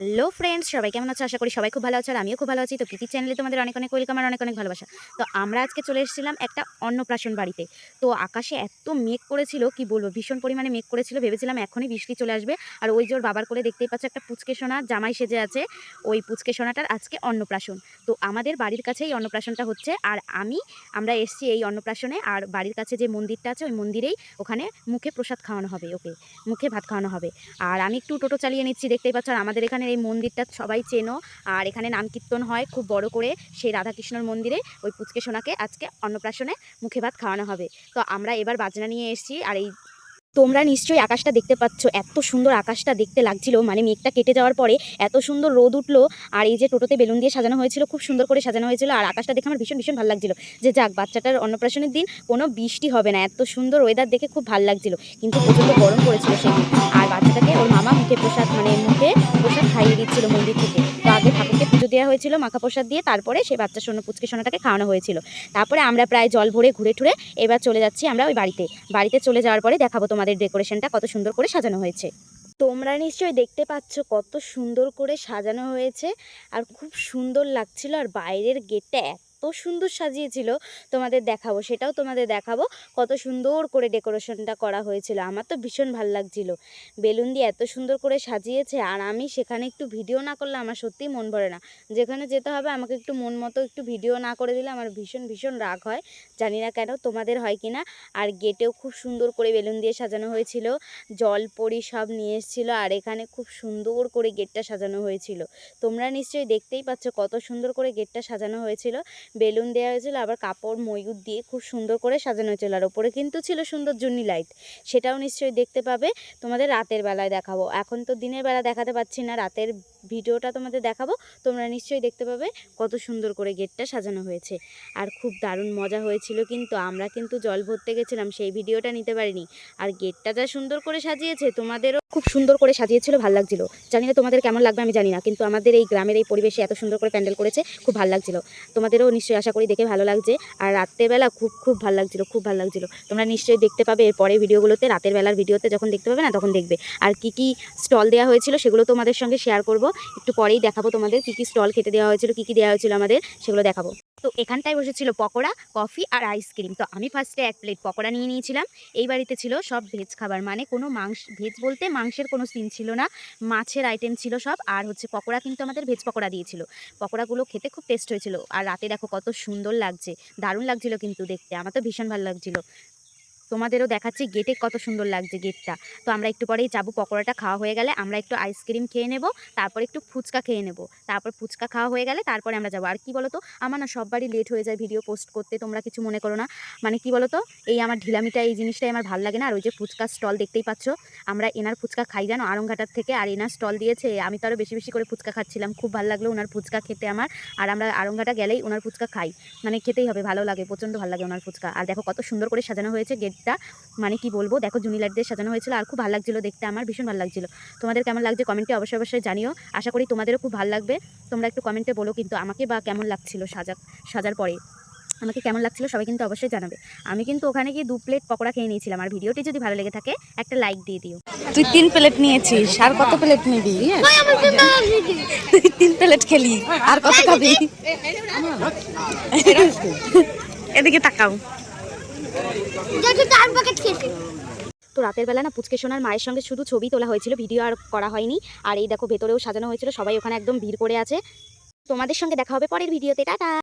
Hello friends, সবাই কেমন আছো? আশা করি সবাই খুব ভালো আছো আর আমিও খুব ভালো আছি। তো প্রীতি চ্যানেলে তোমাদের অনেক অনেক ওয়েলকাম আর অনেক অনেক ভালোবাসা। তো আমরা আজকে চলে এসেছিলাম একটা অন্নপ্রাশন বাড়িতে। তো আকাশে এত মেঘ করেছিল, কি বলব, ভীষণ পরিমাণে মেঘ করেছিল। ভেবেছিলাম এখনই বৃষ্টি চলে আসবে। আর ওই জোর বাবার করে দেখতেই পাচ্ছ একটা পুচকে সোনা, জামাই সেজে আছে। ওই পুচকে সোনাটার আজকে অন্নপ্রাশন। তো আমাদের বাড়ির কাছেই এই অন্নপ্রাশনটা হচ্ছে। আর আমি, আমরা এসছি এই অন্নপ্রাশনে। আর বাড়ির কাছে যে মন্দিরটা আছে, ওই মন্দিরেই ওখানে মুখে প্রসাদ খাওয়ানো হবে, ওকে। মুখে ভাত খাওয়ানো হবে। আর আমি একটু টোটো চালিয়ে নিচ্ছি, দেখতেই পাচ্ছ। আর আমাদের এখানে এই মন্দিরটা সবাই চেনো। আর এখানে নাম কীর্তন হয় খুব বড় করে সেই রাধাকৃষ্ণর মন্দিরে। ওই পুচকে সোনাকে আজকে অন্নপ্রাশনে মুখে ভাত খাওয়ানো হবে। তো আমরা এবার বাজনা নিয়ে এসেছি আর এই তোমরা নিশ্চয়ই আকাশটা দেখতে পাচ্ছ। এত সুন্দর আকাশটা দেখতে লাগছিল। মানে মেঘটা কেটে যাওয়ার পরে এত সুন্দর রোদ উঠল আর এই যে টোটোতে বেলুন দিয়ে সাজানো হয়েছিল, খুব সুন্দর করে সাজানো হয়েছিল আর আকাশটা দেখে আমার ভীষণ ভীষণ ভালো লাগছিল। যে যাক, বাচ্চাটার অন্নপ্রাশনের দিন কোনো বৃষ্টি হবে না। এত সুন্দর ওয়েদার দেখে খুব ভালো লাগছিল। কিন্তু প্রচণ্ড গরম পড়েছিল সেদিন। আর বাচ্চাটাকে ওর মামা মুখে প্রসাদ মানে মুখে প্রসাদ খাইয়ে দিচ্ছিল মন্দির থেকে। তো আগে ঠাকুরকে পুজো দেওয়া হয়েছিল মাখা প্রসাদ দিয়ে, তারপরে সেই বাচ্চা সোনা, পুচকে সোনাটাকে খাওয়ানো হয়েছিল। তারপরে আমরা প্রায় জল ভরে ঘুরে ঠুরে এবার চলে যাচ্ছি আমরা ওই বাড়িতে। বাড়িতে চলে যাওয়ার পরে দেখাবো তোমাদের ডেকোরেশনটা কত সুন্দর করে সাজানো হয়েছে। তোমরা নিশ্চয়ই দেখতে পাচ্ছ কত সুন্দর করে সাজানো হয়েছে, আর খুব সুন্দর লাগছিল, আর বাইরের গেটটা এত সুন্দর সাজিয়েছিল তোমাদের দেখাবো, সেটাও তোমাদের দেখাবো, কত সুন্দর করে ডেকোরেশনটা করা হয়েছিল, আমার তো ভীষণ ভালো লাগছিল। বেলুন দিয়ে এত সুন্দর করে সাজিয়েছে, আর আমি সেখানে একটু ভিডিও না করলে আমার সত্যিই মন ভরে না। যেখানে যেতে হবে আমাকে একটু মন মতো একটু ভিডিও না করে দিলে আমার ভীষণ ভীষণ রাগ হয়। জানি না কেন তোমাদের হয় কি না, আর গেটেও খুব সুন্দর করে বেলুন দিয়ে সাজানো হয়েছিল, জল পরি সব নিয়ে এসেছিল, আর এখানে খুব সুন্দর করে গেটটা সাজানো হয়েছিল। তোমরা নিশ্চয়ই দেখতেই পাচ্ছ কত সুন্দর করে গেটটা সাজানো হয়েছিল। বেলুন দেওয়া হয়েছিল, আবার কাপড়, ময়ূর দিয়ে খুব সুন্দর করে সাজানো হয়েছিল। আর ওপরে কিন্তু ছিল সুন্দর জুনি লাইট। সেটাও নিশ্চয়ই দেখতে পাবে। তোমাদের রাতের বেলায় দেখাবো। এখন তো দিনের বেলা দেখাতে পাচ্ছি না, রাতের ভিডিওটা তোমাদের দেখাবো। তোমরা নিশ্চয়ই দেখতে পাবে কত সুন্দর করে গেটটা সাজানো হয়েছে। আর খুব দারুণ মজা হয়েছিল কিন্তু, আমরা কিন্তু জল ভরতে গেছিলাম, সেই ভিডিওটা নিতে পারিনি। আর গেটটা যা সুন্দর করে সাজিয়েছে, তোমাদেরও খুব সুন্দর করে সাজিয়েছিল, ভালো লাগছিল। জানি না তোমাদের কেমন লাগবে, আমি জানি না, কিন্তু আমাদের এই গ্রামের এই পরিবেশে এত সুন্দর করে প্যান্ডেল করেছে, খুব ভালো লাগছিল। তোমাদেরও নিশ্চয়ই আশা করি দেখে ভালো লাগছে। আর রাত্রেবেলা খুব খুব ভালো লাগছিল, খুব ভালো লাগছিল। তোমরা নিশ্চয়ই দেখতে পাবে এর পরে ভিডিওগুলোতে, রাতের বেলার ভিডিওতে যখন দেখতে পাবে না, তখন দেখবে। আর কি কি স্টল দেওয়া হয়েছিল, সেগুলো তোমাদের সঙ্গে শেয়ার করব। একটু পরেই দেখাবো তোমাদের কী কী স্টল খেতে দেওয়া হয়েছিল, কী কী দেওয়া হয়েছিল আমাদের, সেগুলো দেখাবো। তো এখানটায় বসেছিল পকোড়া, কফি আর আইসক্রিম। তো আমি ফার্স্টে এক প্লেট পকোড়া নিয়ে নিয়েছিলাম। এই বাড়িতে ছিল সব ভেজ খাবার মানে কোনো মাংস ভেজ বলতে মাংসের কোনো সিন ছিল না। মাছের আইটেম ছিল সব, আর হচ্ছে পকোড়া কিন্তু আমাদের ভেজ পকোড়া দিয়েছিল। পকোড়াগুলো খেতে খুব টেস্ট হয়েছিল। আর রাতে দেখো কত সুন্দর লাগছে, দারুণ লাগছিল কিন্তু দেখতে, আমার তো ভীষণ ভালো লাগছিল। তোমাদেরও দেখাচ্ছি গেটে কত সুন্দর লাগছে গেটটা তো আমরা একটু পরেই যাব, পকোড়াটা খাওয়া হয়ে গেলে আমরা একটু আইসক্রিম খেয়ে নেব, তারপর একটু ফুচকা খেয়ে নেব। তারপর ফুচকা খাওয়া হয়ে গেলে তারপরে আমরা যাব। আর কি বলো তো আমার না সববারই লেট হয়ে যায় ভিডিও পোস্ট করতে, তোমরা কিছু মনে করো না। মানে কি বলো তো এই আমার ঢিলামিটা, এই জিনিসটাই আমার ভালো লাগে না। আর ওই যে ফুচকা স্টল দেখতেই পাচ্ছ, আমরা এনার ফুচকা খাই জানো আরংঘাটার থেকে। আর এনার স্টল দিয়েছে, আমি তো আরও বেশি বেশি করে ফুচকা খাচ্ছিলাম। খুব ভালো লাগল ওনার ফুচকা খেতে আমার। আর আমরা আরংঘাটা গেলেই ওনার ফুচকা খাই। মানে খেতেই হবে, ভালো লাগে, প্রচণ্ড ভালো লাগে ওনার ফুচকা। আর দেখো কত সুন্দর করে সাজানো হয়েছে গেটটা মানে কি বলব দেখো জুনি লাইট দিয়ে সাজানো হয়েছিল আর খুব ভালো লাগছিল দেখতে আমার ভীষণ ভালো লাগছিল তোমাদের কেমন লাগছে কমেন্টে অবশ্যই অবশ্যই জানিও আশা করি তোমাদেরও খুব ভালো লাগবে তোমরা একটু কমেন্টে বলো কিন্তু আমাকে বা কেমন লাগছিল সাজা সাজার পরে আমাকে কেমন লাগছিল সবাই কিন্তু অবশ্যই জানাবে আমি কিন্তু ওখানে গিয়ে দু প্লেট পকোড়া খেয়ে নিয়েছিলাম আর ভিডিওটি যদি ভালো লেগে থাকে একটা লাইক দিয়ে দিও তুই তিন প্লেট নিয়েছিস আর কত প্লেট নিবি তুই তিন প্লেট খেলি আর কত খাবি এদিকে তাকাও তো রাতের বেলা না পুচকে সোনার মায়ের সঙ্গে শুধু ছবি তোলা হয়েছিল, ভিডিও আর করা হয়নি। আর এই দেখো ভেতরেও সাজানো হয়েছিল, সবাই ওখানে একদম ভিড় করে আছে। তোমাদের সঙ্গে দেখা হবে পরের ভিডিওতে। টাটা!